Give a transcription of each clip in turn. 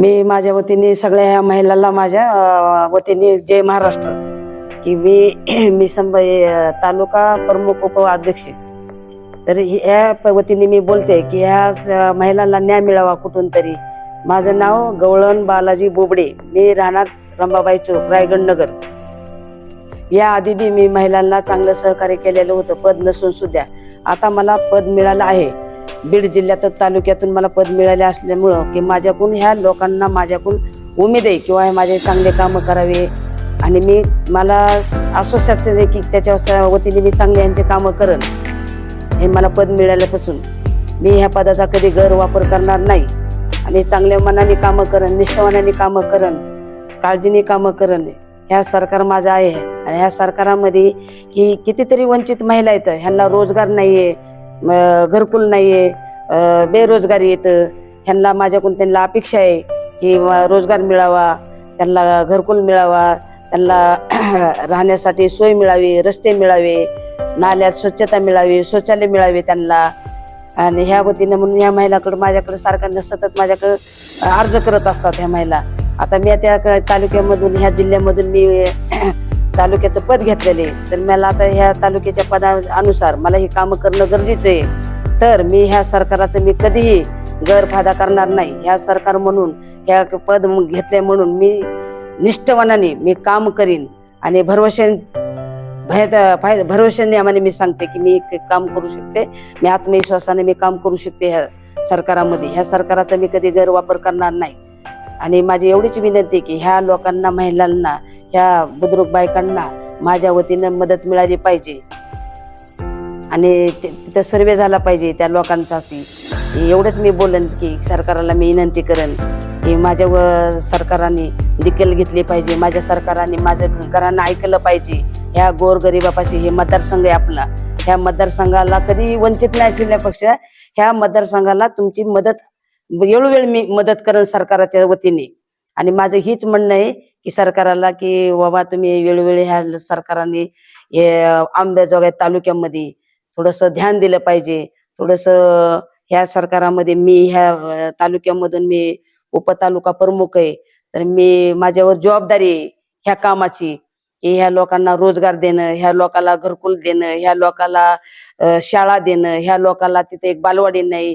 मी माझ्या वतीने सगळ्या ह्या महिलांना माझ्या वतीने जय महाराष्ट्र. की मी मी संभाई तालुका प्रमुख उपाध्यक्ष तर हि- या प- वतीने मी बोलते की ह्या स- महिलांना न्याय मिळावा कुठून तरी. माझं नाव गवळण बालाजी बोबडे. मी राहणार रंबाबाई चौक रायगड नगर. या आधी बी मी महिलांना चांगलं सहकार्य केलेलं होतं. पद नसून सुद्धा. आता मला पद मिळालं आहे. बीड जिल्ह्यात तालुक्यातून मला पद मिळाले असल्यामुळं की माझ्याकडून ह्या लोकांना माझ्याकडून उमेद आहे किंवा हे माझे चांगले कामं करावे. आणि मी मला आश्वासन आहे की त्याच्या वतीने मी चांगले यांचे कामं करेन. हे मला पद मिळाल्यापासून मी ह्या पदाचा कधी गैरवापर करणार नाही. आणि चांगल्या मनाने कामं करण निष्ठावानाने कामं करण काळजीने कामं करण ह्या सरकार माझं आहे. आणि ह्या सरकारामध्ये की कितीतरी वंचित महिला आहेत ह्यांना रोजगार नाही आहे घरकुल नाहीये आहे बेरोजगारी येतं. ह्यांना माझ्याकडून त्यांना अपेक्षा आहे की रोजगार मिळावा त्यांना घरकुल मिळावा त्यांना राहण्यासाठी सोय मिळावी रस्ते मिळावे नाल्यात स्वच्छता मिळावी शौचालय मिळावे त्यांना. आणि ह्या वतीनं म्हणून या महिलाकडं माझ्याकडे सारखं सतत माझ्याकडं अर्ज करत असतात ह्या महिला. आता मी त्या तालुक्यामधून ह्या जिल्ह्यामधून मी तालुक्याचं पद घेतलेले तर मला आता ह्या तालुक्याच्या पदा अनुसार मला ही कामं करणं गरजेचं आहे. तर मी ह्या सरकाराचं मी कधीही गैरफायदा करणार नाही. ह्या सरकार म्हणून ह्या पद घेतले म्हणून मी निष्ठवानाने मी काम करीन आणि भरवशे भय फाय भरवशाने मी सांगते की मी एक काम करू शकते. मी आत्मविश्वासाने मी काम करू शकते ह्या सरकारामध्ये. ह्या सरकाराचा मी कधी गैरवापर करणार नाही. आणि माझी एवढीच विनंती की ह्या लोकांना महिलांना ह्या बुद्रुक बायकांना माझ्या वतीनं मदत मिळाली पाहिजे. आणि ते- तिथं सर्वे झाला पाहिजे त्या लोकांसाठी. एवढंच मी बोलन की सरकाराला मी विनंती करेन की माझ्या व सरकाराने निकल घेतली पाहिजे. माझ्या सरकाराने माझ्या घरांना ऐकलं पाहिजे. ह्या गोरगरिबापाशी हे मतदारसंघ आहे आपला. ह्या मतदारसंघाला कधी वंचित नाही ठेवण्यापेक्षा ह्या मतदारसंघाला तुमची मदत वेळोवेळी मी मदत करेन सरकाराच्या वतीने. आणि माझं हीच म्हणणं आहे की सरकाराला की बाबा तुम्ही वेळोवेळी ह्या सरकाराने हे आंब्याजोगाई तालुक्यामध्ये थोडस ध्यान दिलं पाहिजे. थोडस ह्या सरकारामध्ये मी ह्या तालुक्यामधून मी उपतालुका प्रमुख आहे. तर मी माझ्यावर जबाबदारी आहे ह्या कामाची. की ह्या लोकांना रोजगार देणं ह्या लोकांना घरकुल देणं ह्या लोकांना शाळा देणं ह्या लोकांना तिथे एक बालवाडी नाही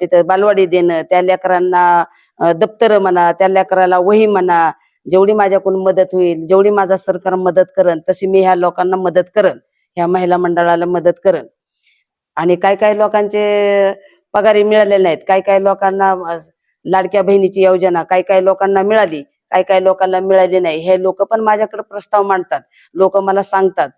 तिथं बालवाडी देणं त्या लेकरांना दप्तर म्हणा त्या लेकराला वही म्हणा जेवढी माझ्याकडून मदत होईल जेवढी माझा सरकार मदत करण तशी मी ह्या लोकांना मदत करन ह्या महिला मंडळाला मदत करन. आणि काय काय लोकांचे पगारी मिळालेले नाहीत काय काय लोकांना लाडक्या बहिणीची योजना काय काय लोकांना मिळाली काय काय लोकांना मिळाली नाही. हे लोक पण माझ्याकडे प्रस्ताव मांडतात. लोक मला सांगतात.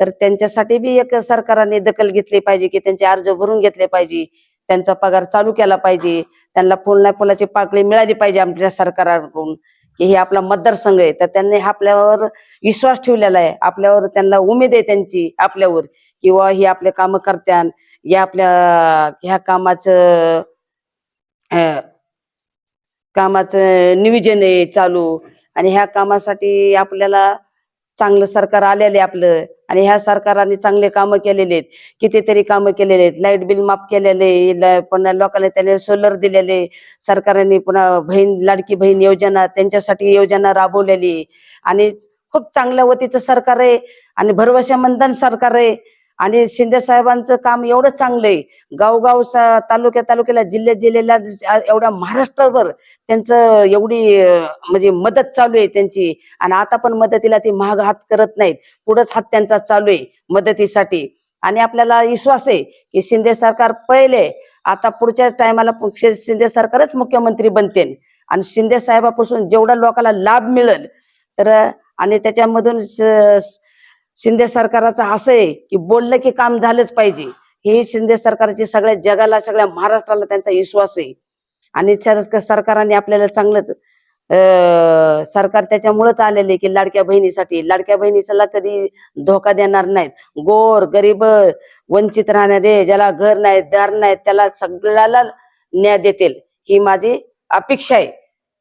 तर त्यांच्यासाठी बी एक सरकारने दखल घेतली पाहिजे की त्यांचे अर्ज भरून घेतले पाहिजे. त्यांचा पगार चालू केला पाहिजे. त्यांना फुल ना फुलाची पाकळी मिळाली पाहिजे आपल्या सरकारकडून. की हे आपला मतदारसंघ आहे. तर त्यांनी आपल्यावर विश्वास ठेवलेला आहे. आपल्यावर त्यांना उमेद आहे त्यांची आपल्यावर. किंवा ही आपले काम करत्यान. या आपल्या ह्या कामाचं अं, कामाचं नियोजन आहे चालू. आणि ह्या कामासाठी आपल्याला चांगलं सरकार आलेलं आहे आपलं. आणि ह्या सरकाराने चांगले कामं केलेले आहेत. कितीतरी कामं केलेले आहेत. लाइट बिल माफ केलेले पुन्हा लोकांना त्याने सोलर दिलेले सरकारने पुन्हा बहीण लाडकी बहीण योजना त्यांच्यासाठी योजना राबवलेली आणि खूप चांगल्या वतीचं सरकार आहे. आणि भरवशा मंदन सरकार आहे. आणि शिंदे साहेबांचं काम एवढं चांगलं आहे गावगाव तालुक्या तालुक्याला जिल्ह्या जिल्ह्याला एवढ्या महाराष्ट्रभर त्यांचं एवढी म्हणजे मदत चालू आहे त्यांची. आणि आता पण मदतीला ते महाग हात करत नाहीत. पुढंच हात त्यांचा चालू आहे मदतीसाठी. आणि आपल्याला विश्वास आहे की शिंदे सरकार पहिले आता पुढच्या टायमाला शिंदे सरकारच मुख्यमंत्री बनते आणि शिंदे साहेबापासून जेवढा लोकांना लाभ मिळेल तर आणि त्याच्यामधून शिंदे सरकाराचं असं आहे की बोललं की काम झालंच पाहिजे. हे शिंदे सरकारची सगळ्या जगाला सगळ्या महाराष्ट्राला त्यांचा विश्वास आहे. आणि सरकारने आपल्याला चांगलंच अं, सरकार त्याच्यामुळेच आलेले की लाडक्या बहिणीसाठी. लाडक्या बहिणीला कधी धोका देणार नाहीत. गोर गरीब वंचित राहणारे ज्याला घर नाही दार नाही त्याला सगळ्याला न्याय देतील. ही माझी अपेक्षा आहे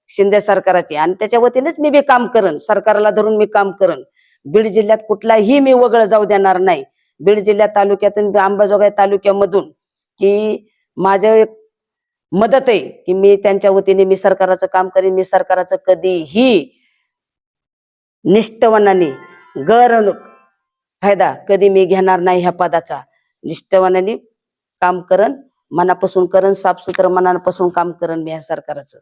शिंदे सरकाराची. आणि त्याच्या वतीनेच मी बी काम करन. सरकारला धरून मी काम करन. बीड जिल्ह्यात कुठलाही मी वगळ जाऊ देणार नाही. बीड जिल्ह्यात तालुक्यातून अंबाजोगाई तालुक्यामधून की माझं मदत आहे की मी त्यांच्या वतीने मी सरकाराचं काम करीन मी सरकाराचं कधीही निष्ठवनाने गर फायदा कधी मी घेणार नाही ह्या पदाचा. निष्ठवनाने काम करन मनापासून करन साफसुथरं मनापासून काम करन मी ह्या सरकाराचं.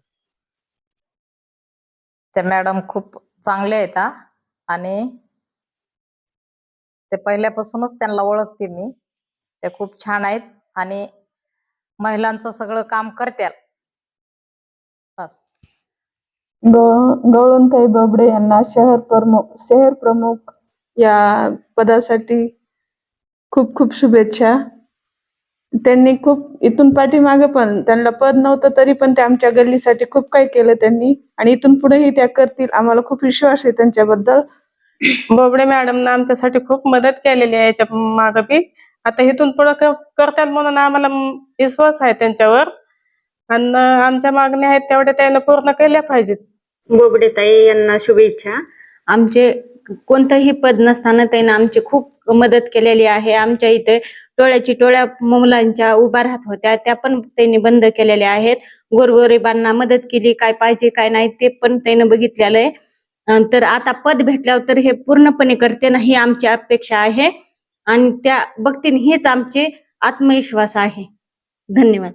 तर मॅडम खूप चांगले आहेत आणि ते पहिल्यापासूनच त्यांना ओळखते मी. ते खूप छान आहेत आणि महिलांचं सगळं काम करत्यात बस. ग- गवळणताई बबडे यांना शहर प्रमुख शहर प्रमुख या पदासाठी खूप खूप शुभेच्छा. त्यांनी खूप इथून पाठीमागे पण त्यांना पद नव्हतं तरी पण ते आमच्या गल्लीसाठी खूप काही केलं त्यांनी. आणि इथून पुढेही त्या करतील. आम्हाला खूप विश्वास आहे त्यांच्याबद्दल. बोबडे मॅडमनं आमच्यासाठी खूप मदत केलेली आहे याच्या माग बी. आता इथून पुढं करतात म्हणून आम्हाला विश्वास आहे त्यांच्यावर. आणि आमच्या मागण्या आहेत तेवढ्या त्यांना पूर्ण केल्या पाहिजेत. बोबडे ताई यांना शुभेच्छा. आमचे कोणतंही पद नसताना त्यांनी आमची खूप मदत केलेली आहे. आमच्या इथे टोळ्याची टोळ्या मुलांच्या उभा राहत होत्या. त्या पण त्यांनी बंद केलेल्या आहेत. गोरगरिबांना मदत केली काय पाहिजे काय नाही ते पण त्यानं बघितलेलं आहे. तर आता पद भेटल्यावर तर हे पूर्णपणे करते ना ही आमची अपेक्षा आहे. आणि त्या बघतीन हेच आमचे आत्मविश्वास आहे. धन्यवाद.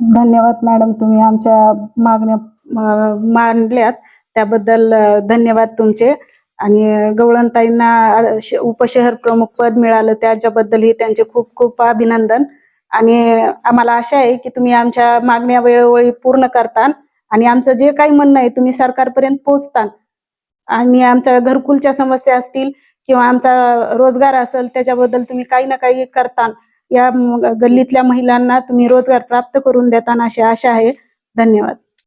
धन्यवाद मॅडम तुम्ही आमच्या मागण्या मांडल्यात. त्याबद्दल धन्यवाद तुमचे. आणि गवळणताईंना श- उपशहर प्रमुख पद मिळालं त्याच्याबद्दलही त्यांचे खूप खूप अभिनंदन. आणि आम्हाला आशा आहे की तुम्ही आमच्या मागण्या वेळोवेळी पूर्ण करता आणि आमचं जे काही म्हणणं आहे तुम्ही सरकारपर्यंत पोहोचताल. आणि आमच्या घरकुलच्या समस्या असतील किंवा आमचा रोजगार असेल त्याच्याबद्दल तुम्ही काही ना काही करता या गल्लीतल्या महिलांना तुम्ही रोजगार प्राप्त करून देताना अशी आशा आहे. धन्यवाद.